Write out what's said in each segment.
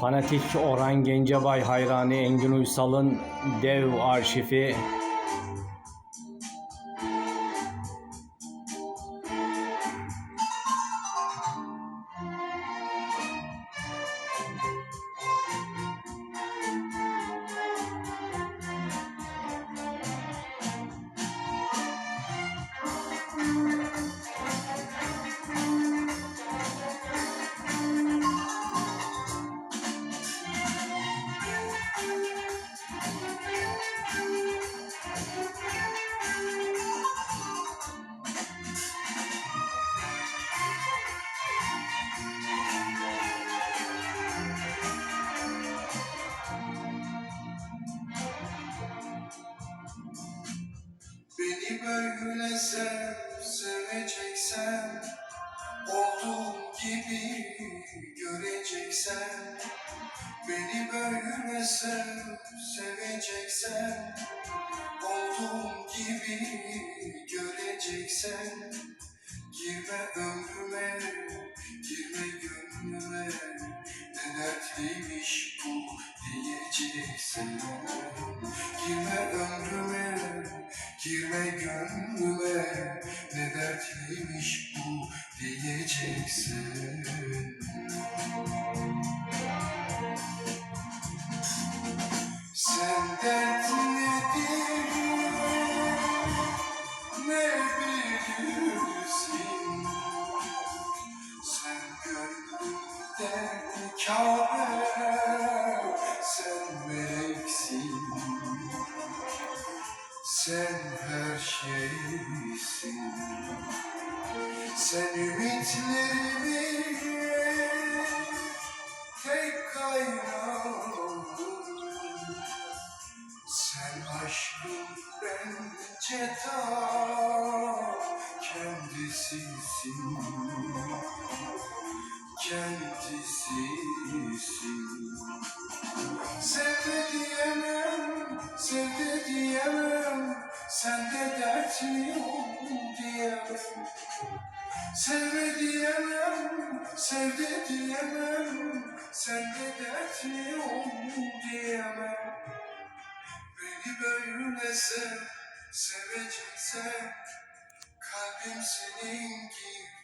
Fanatik Orhan Gencebay hayranı Engin Uysal'ın dev arşivi Beni böyle sev, seveceksen Olduğum gibi göreceksen Beni böyle sev, seveceksen Olduğum gibi göreceksen Girme ömrüme, dertliymiş bu diyeceksen Girme ömrüme, girme gönlüme. Ne dertliymiş bu diyeceksin Kabe sen meleksin Sen her şeysin. Sen ümitlerimi tek kaynağım sen aşkın bence ta kendisisin Kendisisin Sevde diyemem, sevde diyemem Sende dertli ol diyemem. Sevde diyemem, sevde diyemem Sende dertli ol diyemem. Beni böyle sev, seveceksen Kalbim senin gir,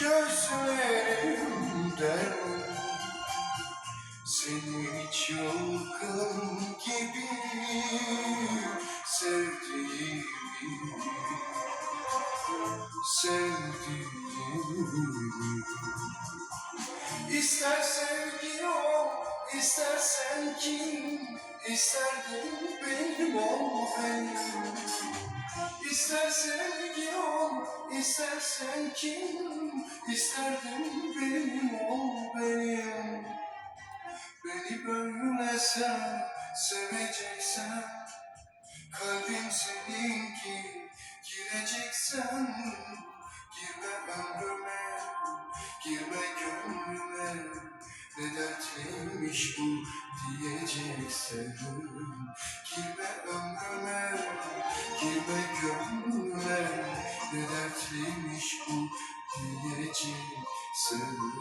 gözlerimden seni çılgın gibi sevdiğimi Sevdiğimi. İster sevgi ol, istersen kim İsterdim benim ol benim İster sevgi ol, istersen kim İsterdim benim ol benim. Beni böyle sen seveceksen Kalbim seninki. Gireceksen Girme ömrüme, girme gönlüme. Ne dertliymiş bu diyeceksen Girme ömrüme, girme gönlüme ne dertliymiş bu geleceği sevdim